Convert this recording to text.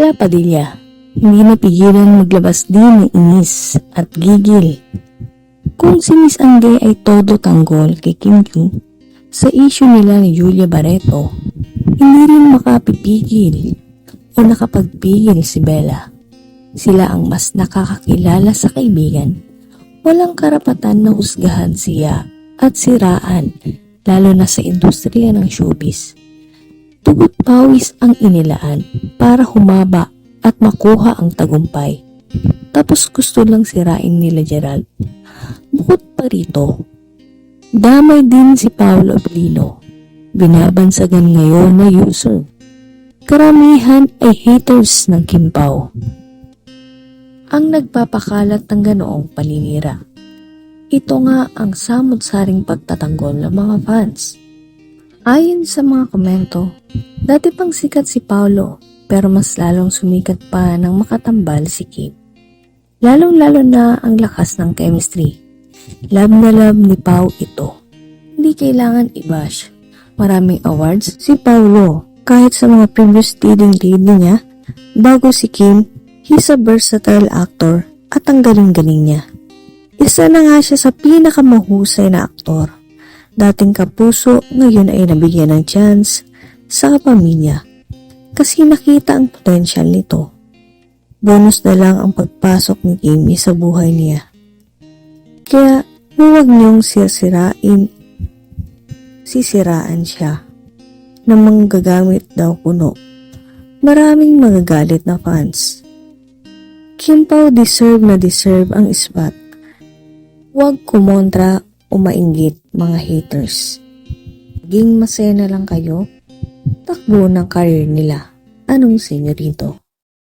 Bella Padilla, hindi napigilan maglabas din ng inis at gigil. Kung si Miss Angge ay todo tanggol kay Kim Chu, sa issue nila ni Julia Barreto, hindi rin makapipigil o nakapagpigil si Bella. Sila ang mas nakakakilala sa kaibigan. Walang karapatan na husgahan siya at siraan, lalo na sa industriya ng showbiz. Tugot pawis ang inilaan para humaba at makuha ang tagumpay. Tapos gusto lang sirain nila Gerald. Bukod pa rito, damay din si Paolo Abilino. Binabansagan ngayon na user. Karamihan ay haters ng Kim Pao. Ang nagpapakalat ng ganoong paninira. Ito nga ang samot-saring pagtatanggol ng mga fans. Ayon sa mga komento, dati pang sikat si Paolo pero mas lalong sumikat pa nang makatambal si Kim. Lalong-lalo na ang lakas ng chemistry. Love na love ni Pau ito. Hindi kailangan i-bash. Maraming awards si Paulo kahit sa mga previous leading lead niya bago si Kim, he's a versatile actor at ang galing-galing niya. Isa na nga siya sa pinakamahusay na aktor. Dating kapuso, ngayon ay nabigyan ng chance sa kapamilya. Kasi nakita ang potensyal nito. Bonus na lang ang pagpasok ni Kimi sa buhay niya. Kaya huwag niyong sisirain, sisiraan siya na manggagamit daw kuno. Maraming magagalit na fans. Kim Pao deserve na deserve ang ispat. Huwag kumontra o mainggit mga haters. Maging masaya na lang kayo, takbo ng career nila. Anong sinyo rito?